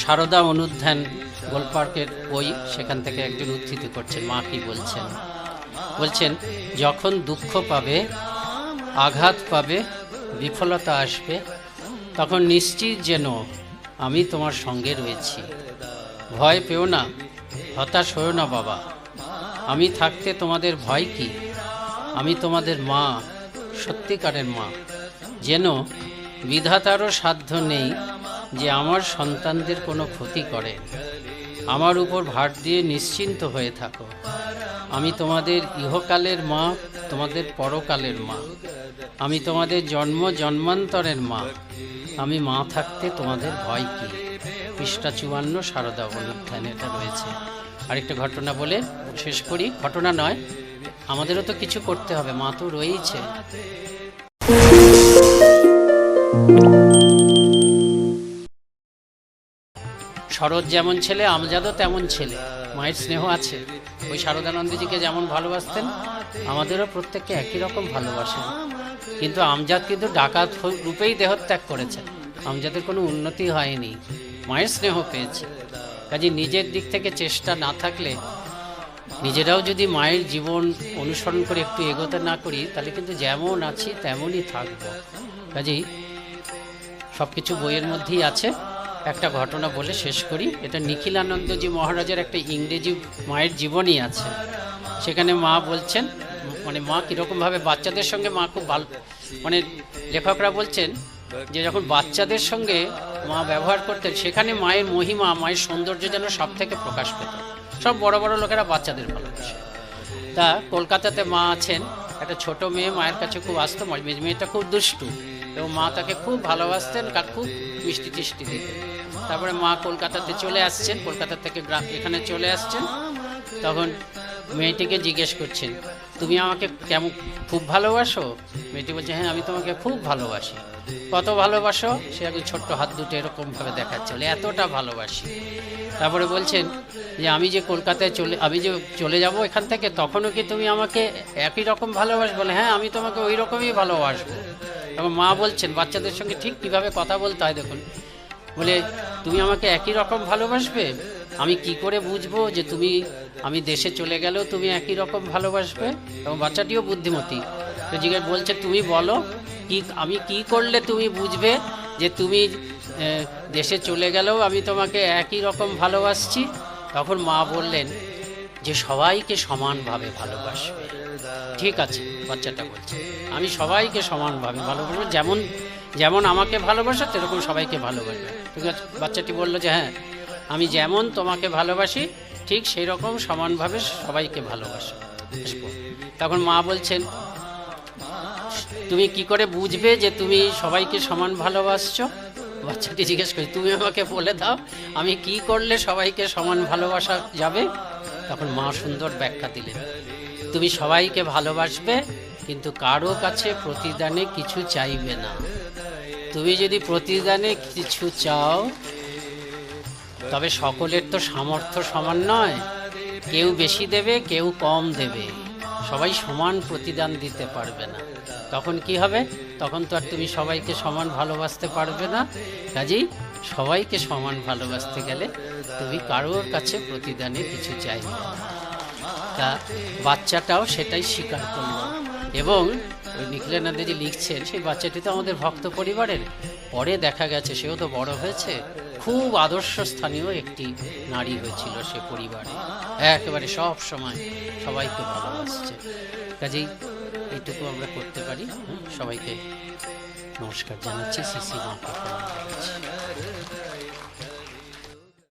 সারদা অনুধ্যান গোলপার্কের বই সেখান থেকে একজন উদ্ধৃত করছেন, মা কি বলছেন? বলছেন, যখন দুঃখ পাবে, আঘাত পাবে, বিফলতা আসবে, তখন নিশ্চিত যেন আমি তোমার সঙ্গে রয়েছি। ভয় পেও না, হতাশ হয়েও না বাবা। আমি থাকতে তোমাদের ভয় কি? আমি তোমাদের মা, সত্যিকারের মা। যেন বিধাতারও সাধ্য নেই যে আমার সন্তানদের কোনো ক্ষতি করে। আমার উপর ভার দিয়ে নিশ্চিন্ত হয়ে থাকো। আমি তোমাদের ইহকালের মা, তোমাদের পরকালের মা। আমি তোমাদের জন্ম জন্মান্তরের মা। আমি মা থাকতে তোমাদের ভয় কি? পৃষ্ঠা চুয়ান্ন, সারদা অনুধ্যান এটা রয়েছে। আরেকটা ঘটনা বলে শেষ করি। ঘটনা নয়, আমাদেরও তো কিছু করতে হবে। মা তো রয়েইছে। শরৎ যেমন ছেলে, আমজাদও তেমন ছেলে। মায়ের স্নেহ আছে। ওই শারদানন্দজিকে যেমন ভালোবাসতেন, আমাদেরও প্রত্যেককে একই রকম ভালোবাসেন। কিন্তু আমজাদ কিন্তু ডাকাত রূপেই দেহত্যাগ করেছেন। আমজাদের কোনো উন্নতি হয়নি। মায়ের স্নেহ পেয়েছে। কাজে নিজের দিক থেকে চেষ্টা না থাকলে, নিজেরাও যদি মায়ের জীবন অনুসরণ করে একটু এগোতে না করি, তাহলে কিন্তু যেমন আছি, তেমনই থাকব। কাজেই সব কিছু বইয়ের মধ্যেই আছে। একটা ঘটনা বলে শেষ করি। এটা নিখিলানন্দজি মহারাজের একটা ইংরেজি মায়ের জীবনী আছে। সেখানে মা বলছেন মানে মা কীরকমভাবে বাচ্চাদের সঙ্গে মা খুব ভালো মানে লেখকরা বলছেন যে যখন বাচ্চাদের সঙ্গে মা ব্যবহার করতেন, সেখানে মায়ের মহিমা, মায়ের সৌন্দর্য যেন সব থেকে প্রকাশ পেত। সব বড় বড় লোকেরা বাচ্চাদের ভালোবাসে। তা কলকাতাতে মা আছেন, একটা ছোট মেয়ে মায়ের কাছে খুব আসতো মেয়ে- মেয়েটা খুব দুষ্টু। এবং মা তাকে খুব ভালোবাসতেন আর খুব মিষ্টি টিষ্টি দিতেন তারপরে মা কলকাতাতে চলে আসছেন, কলকাতা থেকে গ্রাম এখানে চলে আসছেন। তখন মেয়েটিকে জিজ্ঞেস করছেন, তুমি আমাকে কেমন, খুব ভালোবাসো? মেয়েটি বলছে হ্যাঁ আমি তোমাকে খুব ভালোবাসি। কত ভালোবাসো? সে আগে ছোট্ট হাত দুটো এরকমভাবে দেখাচ্ছে, বলে, এতটা ভালোবাসি। তারপরে বলছেন যে, আমি যে কলকাতায় চলে, আমি যে চলে যাব এখান থেকে, তখনও কি তুমি আমাকে একই রকম ভালোবাস বলে হ্যাঁ আমি তোমাকে ওই রকমই ভালোবাসবো। এবং মা বলছেন, বাচ্চাদের সঙ্গে ঠিক কীভাবে কথা বলতে হয় দেখুন। বলে, তুমি আমাকে একই রকম ভালোবাসবে? আমি কি করে বুঝব যে তুমি, আমি দেশে চলে গেলেও তুমি একই রকম ভালোবাসবে? এবং বাচ্চাটিও বুদ্ধিমতী। তো জিজ্ঞেস বলছে, তুমি বলো, কি, আমি কি করলে তুমি বুঝবে যে তুমি দেশে চলে গেলেও আমি তোমাকে একই রকম ভালোবাসছি? তখন মা বললেন যে সবাইকে সমানভাবে ভালোবাসবে। ঠিক আছে, বাচ্চাটা বলছে। আমি সবাইকে সমানভাবে ভালোবাসবো, যেমন যেমন আমাকে ভালোবাসো, সেরকম সবাইকে ভালোবাসবে। ঠিক আছে, বাচ্চাটি বলল যে হ্যাঁ আমি যেমন তোমাকে ভালোবাসি, ঠিক সেই রকম সমানভাবে সবাইকে ভালোবাসো। তখন মা বলছেন, তুমি কি করে বুঝবে যে তুমি সবাইকে সমান ভালোবাসছো? বাচ্চাটি জিজ্ঞেস করি, তুমি আমাকে বলে দাও, আমি কি করলে সবাইকে সমান ভালোবাসা যাবে? তখন মা সুন্দর ব্যাখ্যা দিলেন, তুমি সবাইকে ভালোবাসবে, কিন্তু কারও কাছে প্রতিদানে কিছু চাইবে না। তুমি যদি প্রতিদানে কিছু চাও, তবে সকলের তো সামর্থ্য সমান নয়। কেউ বেশি দেবে, কেউ কম দেবে। সবাই সমান প্রতিদান দিতে পারবে না। তখন কি হবে? তখন তো আর তুমি সবাইকে সমান ভালোবাসতে পারবে না। কাজেই সবাইকে সমান ভালোবাসতে গেলে তুমি কারোর কাছে প্রতিদানে কিছু চাই তা বাচ্চাটাও সেটাই স্বীকার করল। এবং ওই নিখিলানন্দে যে লিখছেন, সেই বাচ্চাটি তো আমাদের ভক্ত পরিবারের। পরে দেখা গেছে সেও তো বড় হয়েছে। খুব আদর্শ স্থানীয় একটি নারী হয়েছিল সে পরিবারে। একেবারে সব সময় সবাইকে ভালোবাসছে। কাজেই এইটুকু আমরা করতে পারি। সবাইকে নমস্কার জানাচ্ছি। সিসি